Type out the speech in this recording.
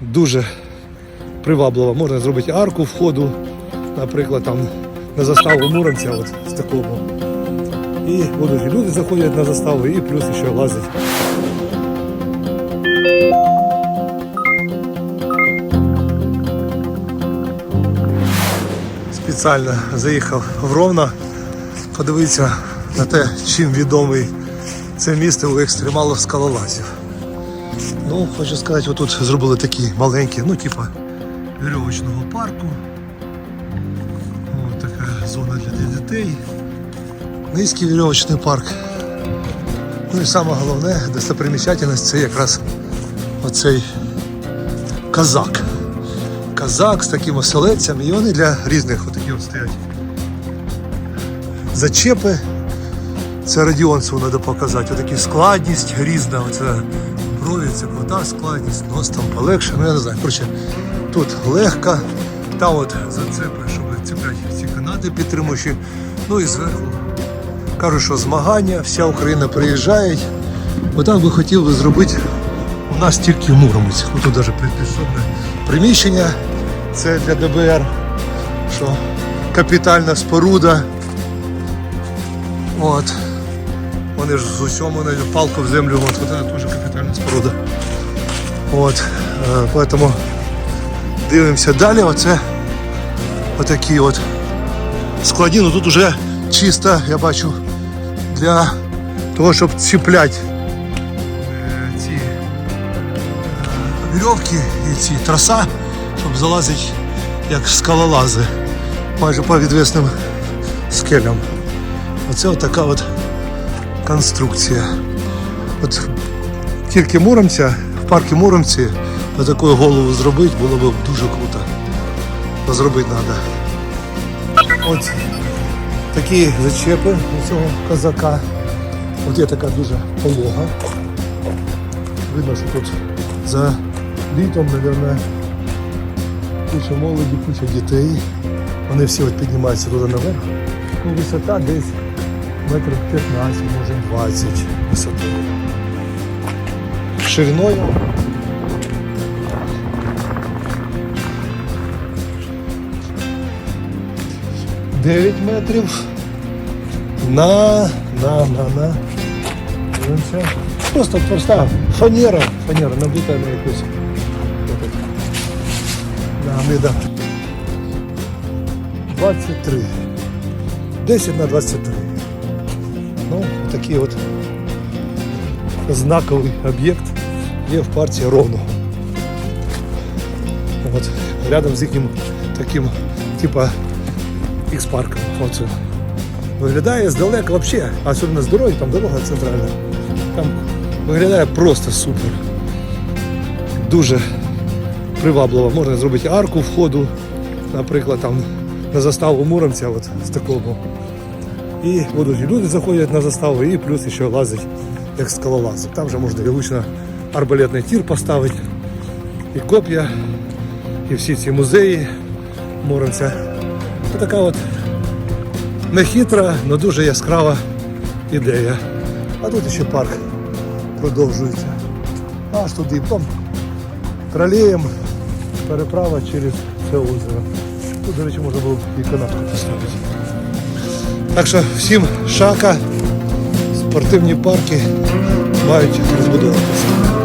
дуже приваблива. Можна зробити арку входу, наприклад, там на заставу Муромця, от з такого. І будуть і люди заходять на заставу, і плюс ще лазять. Спеціально заїхав в Ровно, подивитися на те, чим відомий це місто у екстремалів скалолазів. Ну, хочу сказати, отут зробили такі маленькі, ну, типа вірьовочного парку. Ось така зона для дітей. Низький вірьовочний парк. Ну і саме головне, достопримічательність це якраз оцей казак. Казак з такими оселедцями, і вони для різних отакі от стоять. Зачепи. Це радіонцеву треба показати. Отакі складність різна. Оце брові, це крута складність, нос там полегше. Ну я не знаю. Коротше, тут легко. Там от зацепи, щоб цепляти ці канати підтримуючі. Ну і зверху кажуть, що змагання, вся Україна приїжджає. Отак би хотів би зробити у нас тільки в Муромець. Тут навіть підсобне приміщення. Це для ДБР, що капітальна споруда. От. Вони ж з усьому на палку в землю, от, от це теж капітальна споруда. От. Е, поэтому дивимося далі. Оце отакі от складні. Ну тут уже чисто, я бачу, для того, щоб чіпляти е, ці е, вірьовки і ці троса, щоб залазити як скалолази майже по відвісним скелям. Оце отака от Конструкція. От тільки Муромця, в парку Муромці таку голову зробити було б дуже круто. Бо Зробити треба. От такі зачепи у цього козака. От є така дуже полога. Видно, що тут за літом, мабуть, куча молоді, куча дітей. Вони всі от піднімаються туди наверх. Ну, висота десь метрів 15, може 20 висоти. Шириною. Дев'ять метрів на, на, на, на. Дивимося. Просто проста фанера, фанера набита на якусь. отак. На мида. 23. 10 на 23. Ну, такий от знаковий об'єкт є в партії ровно. От, рядом з їхнім таким, типа, X-парком. Виглядає здалека взагалі, особливо з дороги, там дорога центральна. Там виглядає просто супер. Дуже привабливо. Можна зробити арку входу, наприклад, там на заставу Муромця, от з такого. І будуть і люди заходять на заставу, і плюс ще лазять як скалолази. Там вже можна і лучно арбалетний тір поставити, і коп'я, і всі ці музеї Муромця. Це така от нехитра, але дуже яскрава ідея. А тут ще парк продовжується. Аж туди, потім тролеєм переправа через це озеро. Тут, до речі, можна було і канатку поставити. Так що всім шака, спортивні парки мають розбудовуватися.